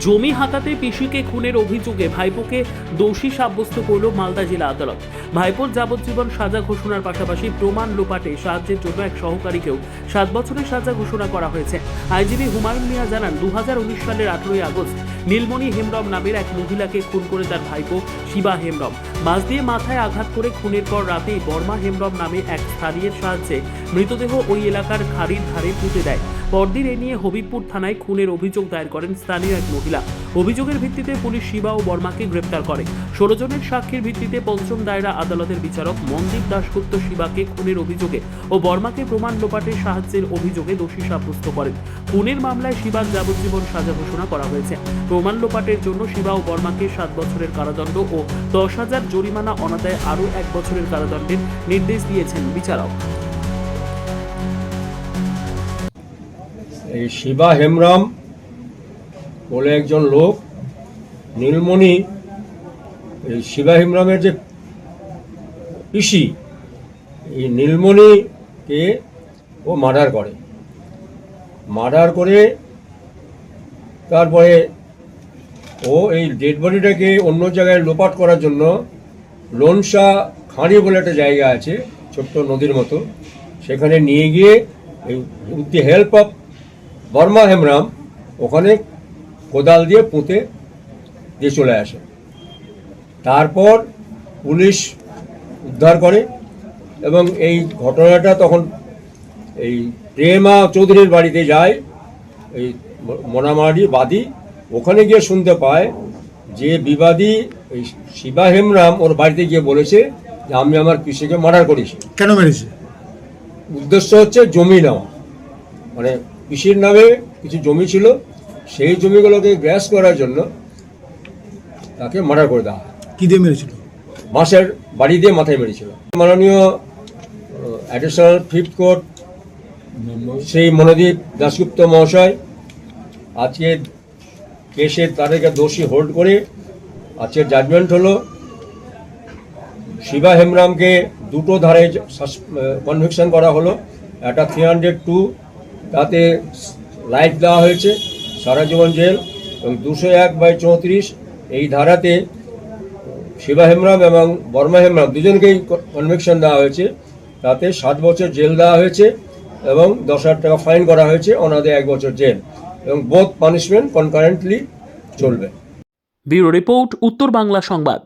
জমি হাতাতে পিসিকে খুনের অভিযোগে ভাইপোকে দোষী সাব্যস্ত করল মালদা জেলা আদালত। ভাইপোর যাবজ্জীবন সাজা ঘোষণার পাশাপাশি প্রমাণ লোপাটে সাহায্যের জন্য এক সহকারীকেও সাত বছরের সাজা ঘোষণা করা হয়েছে। আইজিবি হুমায়ুন মিয়া জানান দু হাজার উনিশ সালের আঠেরোই আগস্ট নীলমণি হেমরম নামের এক মহিলাকে খুন করে তার ভাইপো শিবা হেমব্রম। বাস দিয়ে মাথায় আঘাত করে খুনের পর রাতেই বর্মা হেমব্রম নামে এক স্থানীয়ের সাহায্যে মৃতদেহ ওই এলাকার খাড়ির ধারে পুঁতে দেয়। পরদিন এ নিয়ে হবিবপুর থানায় খুনের অভিযোগ দায়ের করেন স্থানীয় এক মহিলা। অভিযোগের ভিত্তিতে পুলিশ শিবা ও বর্মাকে গ্রেপ্তার করে। ষোলো জনের সাক্ষীর ভিত্তিতে পঞ্চম দায়রা আদালতের বিচারক মনদীপ দাশগুপ্ত শিবাকে খুনের অভিযোগে ও বর্মাকে প্রমাণ লোপাটে সাহায্যের অভিযোগে দোষী সাব্যস্ত করেন। খুনের মামলায় শিবার যাবজ্জীবন সাজা ঘোষণা করা হয়েছে। প্রমাণ লোপাটের জন্য শিবা ও বর্মাকে সাত বছরের কারাদণ্ড ও দশ হাজার জরিমানা অনাদায় আরও এক বছরের কারাদণ্ডের নির্দেশ দিয়েছেন বিচারক। এই শিবা হেমরাম বলে একজন লোক, নীলমণি, এই শিবা হেমরামের যে পিসি, এই নীলমণিকে ও মার্ডার করে। মার্ডার করে তারপরে ও এই ডেড বডিটাকে অন্য জায়গায় লোপাট করার জন্য লোনসা খাঁড়ি বলে একটা জায়গা আছে, ছোট্ট নদীর মতো। সেখানে নিয়ে গিয়ে with the help of Barma Hembram, ওখানে কোদাল দিয়ে পুঁতে দিয়ে চলে আসে। তারপর পুলিশ উদ্ধার করে এবং এই ঘটনাটা তখন এই প্রেমা চৌধুরীর বাড়িতে যায় এই মোনামারি বাদী ওখানে গিয়ে শুনতে পায় যে বিবাদী এই শিবা হেমরাম ওর বাড়িতে গিয়ে বলেছে যে আমি আমার পিসিকে মার্ডার করেছি। কেন মেরেছে? উদ্দেশ্য হচ্ছে জমি নেওয়া। মানে কৃষির নামে কিছু জমি ছিল সেই জমিগুলোকে গ্রাস করার জন্য তাকে মার্ডার করে দেওয়া। কি দিয়ে মেরেছিল? মাসের বাড়ি দিয়ে মাথায় মেরেছিল। মাননীয় additional fifth court Shri Manodip Dasgupta মহাশয় আজকে কেসের তাদেরকে দোষী হোল্ড করে আজকের জাজমেন্ট হলো। শিবা হেমরামকে দুটো ধারে কনভিকশন করা হলো। একটা থ্রি হান্ড্রেড টু তাতে লাইফ দেওয়া হয়েছে। সারা জীবন জেল এবং দুশো এক বাই চৌত্রিশ এই ধারাতে শিবা হেমরাম এবং বর্মা হেমরাম দুজনকেই কনভিকশন দেওয়া হয়েছে। তাতে সাত বছর জেল দেওয়া হয়েছে এবং দশ হাজার টাকা ফাইন করা হয়েছে ওনাদের এক বছর জেল। এবং বোধ পানিশমেন্ট কনকারেন্টলি চলবে। Bureau report, Uttar Bangla Sangbad.